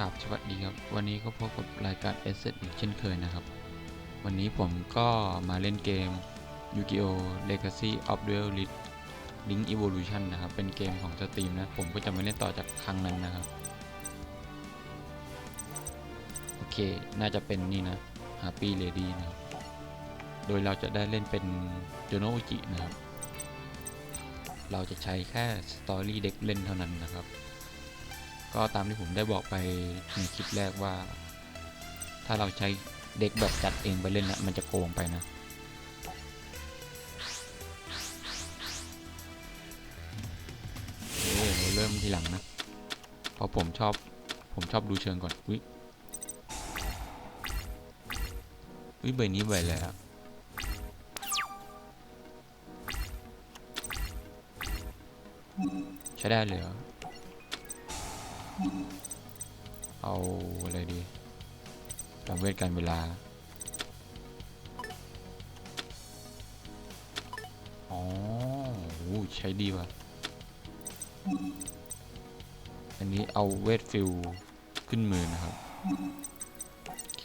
กับสวัสดีครับ วันนี้ก็พบกับรายการ s อ t อีกเช่นเคยนะครับ วันนี้ผมก็มาเล่นเกม Yu-Gi-Oh! Legacy of Duelist Link Evolution นะครับ เป็นเกมของสตรีมนะ ผมก็จะไม่เล่นต่อจากครั้งนั้นนะครับ โอเค น่าจะเป็นนี่นะ Happy Lady นะครับโดยเราจะได้เล่นเป็นโจโนอุจินะครับ เราจะใช้แค่ Story Deck เล่นเท่านั้นนะครับ ก็ตามที่ผมได้บอกไปในคลิปแรกว่า ถ้าเราใช้เด็กแบบจัดเองไปเล่นนะมันจะโกงไปนะเอ๊ะเราเริ่มทีหลังนะ เพราะผมชอบผมชอบดูเชิงก่อน อุ้ยอุ้ยใบนี้ใบแล้วใช้ได้เลยเหรอ เอาอะไรดีจำเวทการเวลา อ๋อโหใช้ดีว่ะ อันนี้เอาเวทฟิลขึ้นมือนะครับ โอเค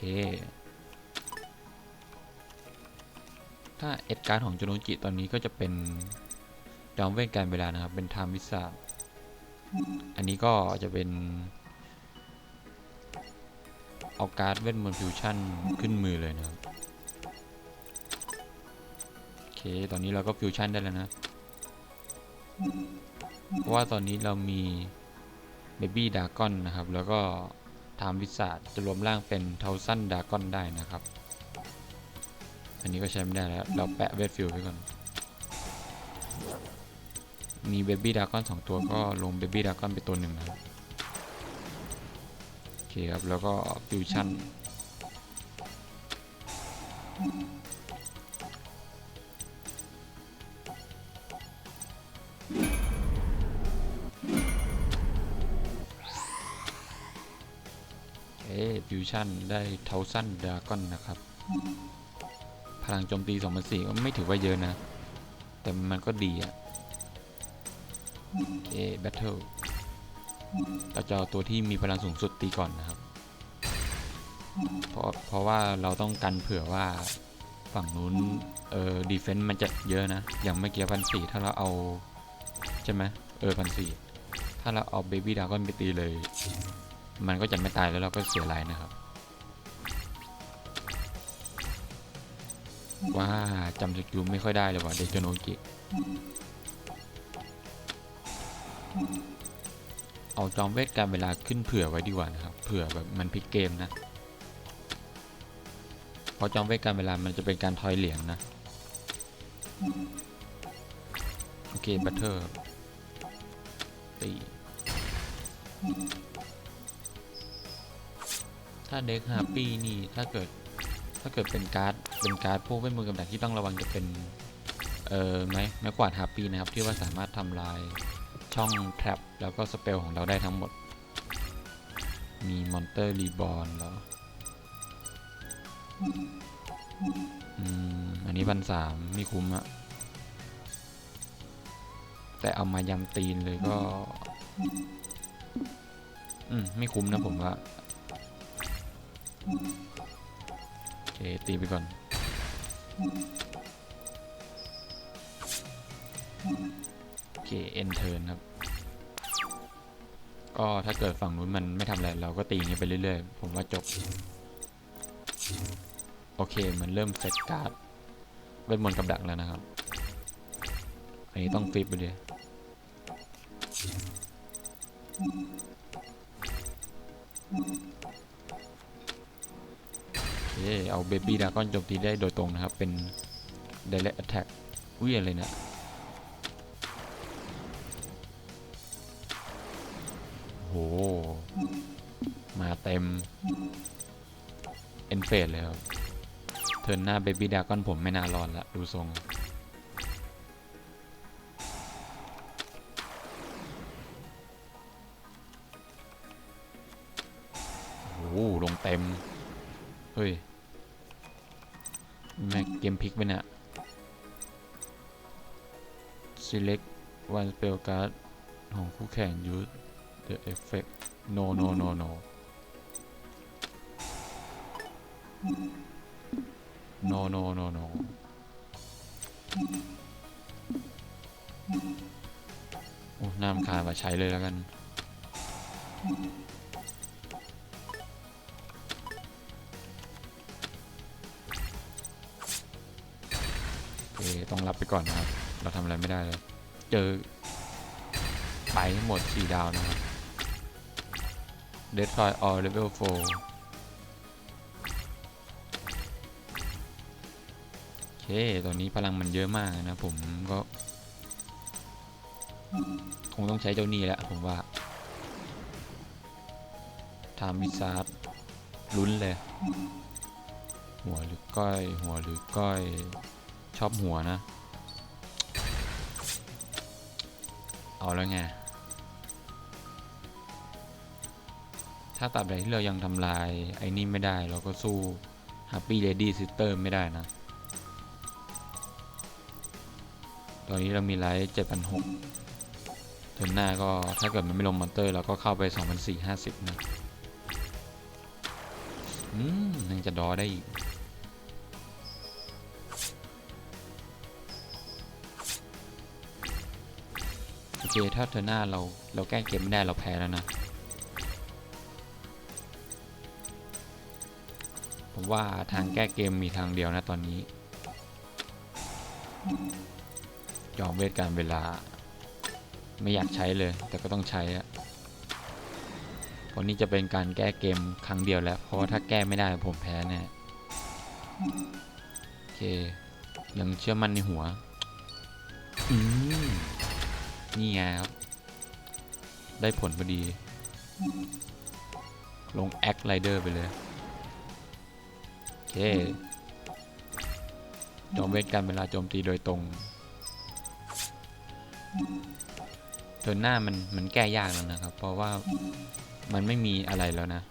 ถ้าเอ็ดการ์ดของโจโนจิตอนนี้ก็จะเป็นจอมเวทการเวลานะครับ เป็นไทม์วิสา อันนี้ก็จะเป็น เอาการ์ดเวทมนต์ฟิวชั่นขึ้นมือเลยนะครับ โอเค ตอนนี้เราก็ฟิวชั่นได้แล้วนะ เพราะว่าตอนนี้เรามีเบบี้ดากอนนะครับ แล้วก็ทามวิสาจะรวมร่างเป็นเทาสั้นดากอนได้นะครับ อันนี้ก็ใช้ไม่ได้แล้ว เราแปะเวทฟิลไว้ก่อน มีเบบี้ดากอนสองตัวก็ลงเบบี้ดากอนไปตัวหนึ่งนะครับโอเคครับ แล้วก็ฟิวชั่นเอ๊ฟิวชั่นได้เทาสั้นดากอนนะครับ พลังโจมตี2004ก็ไม่ถือว่าเยอะนะ แต่มันก็ดีอะ โอแบทเทิลเราจะเอาตัวที่มีพลังสูงสุดตีก่อนนะครับ เพราะเพราะว่าเราต้องกันเผื่อว่าฝั่งนู้นเออดีเฟนต์มันจะเยอะนะ อย่างเมื่อกี้พันสี่ถ้าเราเอา ใช่ไหมเออพันสี่ถ้าเราเอาเบบี้ดากอนไปตีเลย มันก็จะไม่ตายแล้วเราก็เสียลน์นะครับ ว่าจำสกิลไม่ค่อยได้เลยว่ะเดจโนกิ เอาจอมเวทการเวลาขึ้นเผื่อไว้ดีกว่านะครับ เผื่อแบบมันพลิกเกมนะ เพราะจอมเวทการเวลามันจะเป็นการทอยเหรียญนะโอเคบัตเทอร์ตีถ้าเด็กฮาปี้นี่ถ้าเกิดถ้าเกิดเป็นการ์ดเป็นการ์ดพวกเวทมนต์กำดักที่ต้องระวังจะเป็น เอ่อไม้ไม้กวาดฮาปี้นะครับ ที่ว่าสามารถทำลาย ช่อง trap แล้วก็สเปลของเราได้ทั้งหมด มีมอนเตอร์รีบอ n แล้วอืมอันนี้พันสามไม่คุ้มอะแต่เอามายำตีนเลยก็ อืม ไม่คุ้มนะผมว่าโอเคตีไปก่อน เคเอ็นเทิร์นครับ ก็ถ้าเกิดฝั่งนู้นมันไม่ทำอะไรเราก็ตีนี้ไปเรื่อยๆ ผมว่าจบ โอเคมันเริ่มเซตการ์ดเวทมนต์กับดักแล้วนะครับ อันนี้ต้องฟิปไปเลยเคเอาเบบี้ดาก้อนโจมตีได้โดยตรงนะครับ เป็น direct attack อุ้ยอะไรเนี่ย มาเต็ม เอ็นเฟดเลยครับ เทิร์นหน้าเบบี้ดากอนผมไม่น่ารอดละ ดูทรง โอ้โหลงเต็ม เฮ้ย แม็กเกมพลิกไปเนี่ย select one spell card ของคู่แข่ง use the effect no no no no no no no โนโอ้น้ำคามาใช้เลยแล้วกัน โอเค ต้องรับไปก่อนนะครับ เราทำอะไรไม่ได้เลย เจอ ไปหมดสี่ดาวนะครับ Destroy all level 4โอเค ตอนนี้พลังมันเยอะมากนะผมก็ คงต้องใช้เจ้านี่แหละผมว่าทำวิซาร์ดลุ้นเลย หัวหรือก้อย หัวหรือก้อย ชอบหัวนะ เอาแล้วไง ถ้าตับใดที่เรายังทำลายไอ้นี่ไม่ได้เราก็สู้ Happy Lady Sister ไม่ได้นะ ตอนนี้เรามีไลท์7,600เทิร์นหน้าก็ถ้าเกิดมันไม่ลงมอนเตอร์เราก็เข้าไป 2,450 นะ อืมยังจะดอได้อีกโอเคถ้าเธอหน้าเราเราแก้เกมไม่ได้เราแพ้แล้วนะ ผมว่าทางแก้เกมมีทางเดียวนะตอนนี้ ยอมเวทการเวลา ไม่อยากใช้เลย แต่ก็ต้องใช้อะเพราะนี่จะเป็นการแก้เกมครั้งเดียวแล้ว เพราะว่าถ้าแก้ไม่ได้ผมแพ้แน่โอเค ยังเชื่อมั่นในหัวอืมนี่ไงครับ ได้ผลพอดี ลงแอคไ i เดอร์ไปเลย เคจมเวทกันเวลาโจมตีโดยตรงเทิร์นหน้ามันมันแก้ยากแล้วนะครับ เพราะว่ามันไม่มีอะไรแล้วนะ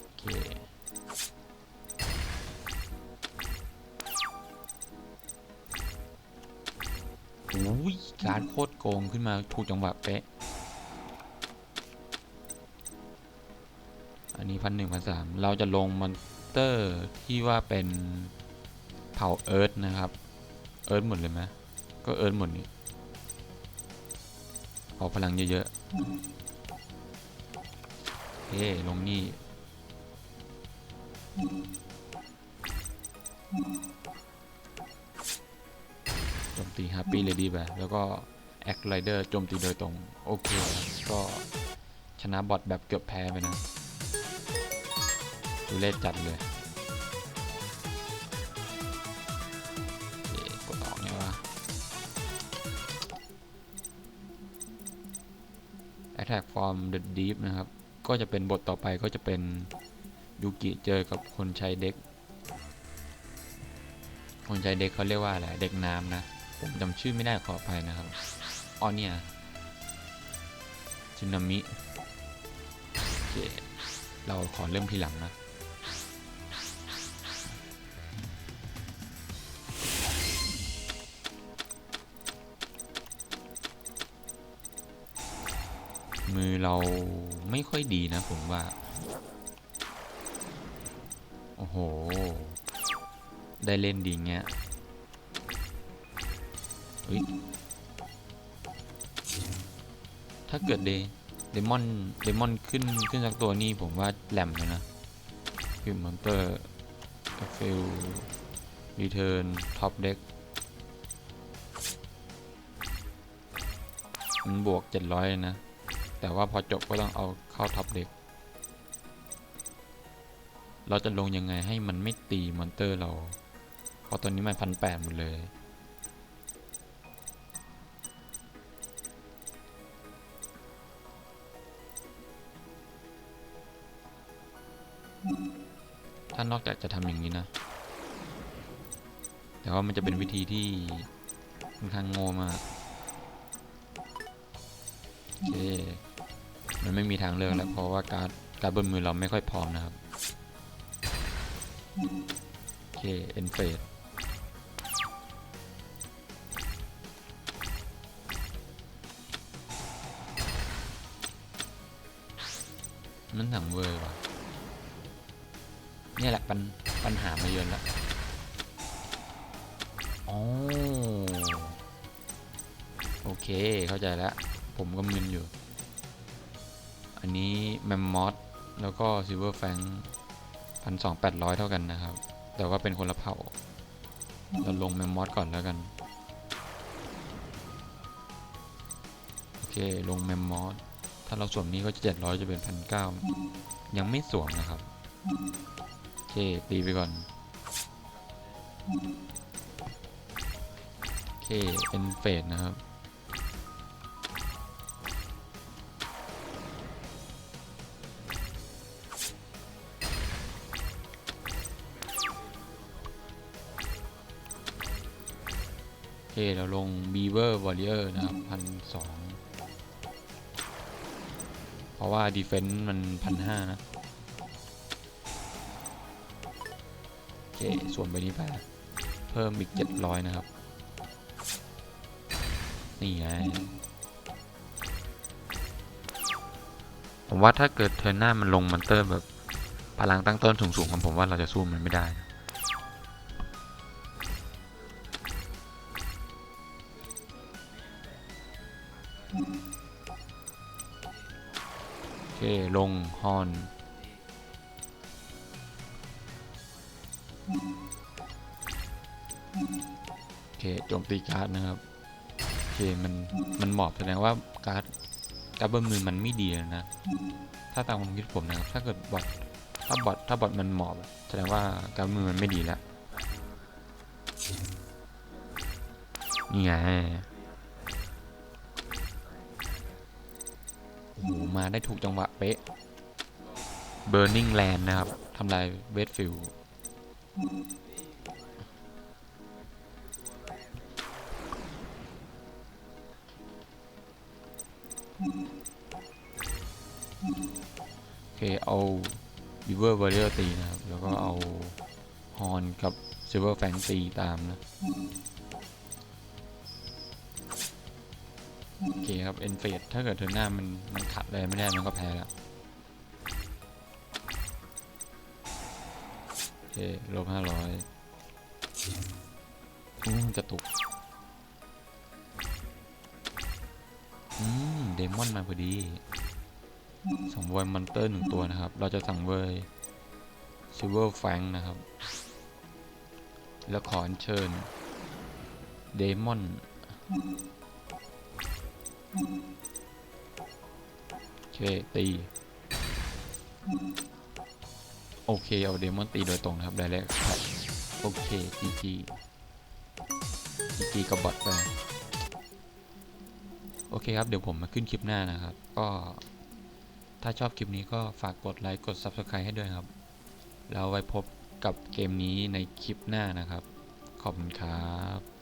โอเค อุ้ยการโคตรโกงขึ้นมาถูกจังหวะเป๊ะ อันนี้พันหนึ่งพันสามเราจะลงมอนเตอร์ที่ว่าเป็นเผ่าเอิร์ธนะครับ เอิร์ธหมดเลยไหมก็เอิร์ธหมดนี่เอาพลังเยอะๆเฮ้ลงนี่ โจมตี Happy Lady ไปแล้วก็ Act Rider โจมตีโดยตรง โอเค ก็ชนะบอทแบบเกือบแพ้ไปนะ เลศจัดเลยโอเคกดออกไงวะ Attack from the Deep นะครับ ก็จะเป็นบทต่อไปก็จะเป็นยูกิเจอกับคนใช้เด็ก คนใช้เด็กเขาเรียกว่าอะไร เด็กน้ำนะ ผมจำชื่อไม่ได้ขออภัยนะครับอ๋อเนี่ยซึนามิโอเคเราขอเริ่มทีหลังนะ มือเราไม่ค่อยดีนะผมว่า โอ้โห ได้เล่นดีเงี้ยถ้าเกิดเดเดมอนเดมอนขึ้นขึ้นจากตัวนี้ผมว่าแหลมเลยนะพิมมอนเตอร์ฟิลรีเทิร์นท็อปเด็กมันบวก 700เลยนะ แต่ว่าพอจบก็ต้องเอาเข้าท็อปเด็ก เราจะลงยังไงให้มันไม่ตีมอนเตอร์เรา เพราะตัวนี้มันพันแปดหมดเลยถ้านอกจากจะทำอย่างนี้นะ แต่ว่ามันจะเป็นวิธีที่ค่อนข้างโง่มาก โอเค มันไม่มีทางเลือกแล้วเพราะว่าการดการดบนมือเราไม่ค่อยพร้อมนะครับโอเคเอ็นเฟดมันสั่งเวอร์ว่ะเนี่ยแหละปัญปัญหามาเยือนแล้วอ๋อโอเค เข้าใจแล้ว ผมก็มึนอยู่ อันนี้แมมมอสแล้วก็ซิลเวอร์แฟงพันสองแปดร้อยเท่ากันนะครับ แต่ว่าเป็นคนละเผ่า เราลงแมมมอสก่อนแล้วกัน โอเค ลงแมมมอสถ้าเราสวมนี้ก็จะเจ็ดร้อยจะเป็นพันเก้ายังไม่สวมนะครับ โอเค ตีไปก่อน โอเค เป็นเฟสนะครับ โอเคเราลง Beaver Warrior นะครับพันสองเพราะว่า Defense มันพันห้านะ โอเค ส่วนใบนี้ไป เพิ่มอีก700นะครับ นี่ไง ผมว่าถ้าเกิดเทอร์หน้ามันลงมันเตอร์แบบ พลังตั้งต้นสูงๆของผมว่าเราจะสู้มันไม่ได้นะ ลงฮอนโอเคโจมตีการ์ดนะครับโอเคมันมันหมอบแสดงว่าการ์ดการ์ดบนมือมันไม่ดีแล้วนะ ถ้าตามความคิดผมนะครับถ้าเกิดบอทถ้าบอทถ้าบอทมันหมอบแสดงว่าการ์ดมือมันไม่ดีแล้วนี่ไง หมูมาได้ถูกจังหวะเป๊ะ Burning Land นะครับทำลายเวสฟิลโอเค เอา Beaver Warrior ตีนะครับ แล้วก็เอาฮอนกับ Silver Fang ตีตามนะ โอเคครับ เอ็นเฟด ถ้าเกิดเทอร์นหน้ามันมันขัดอะไรไม่ได้มันก็แพ้แล้วโอเคลบห้าร้อยอืมกระตุก อืม เดมอนมาพอดี สั่งเวยมอนเตอร์หนึ่งตัวนะครับ เราจะสั่งเวยซิเวอร์แฟงนะครับ แล้วขอเชิญ เดมอน เค ตี โอเค เอาเดมอนตีโดยตรงนะครับได้แล้วครับโอเคจีจีจีจีกับบอทไปโอเคครับ เดี๋ยวผมมาขึ้นคลิปหน้านะครับ ก็ถ้าชอบคลิปนี้ก็ฝากกดไลค์กด Subscribe ให้ด้วยครับ แล้วไว้พบกับเกมนี้ในคลิปหน้านะครับ ขอบคุณครับ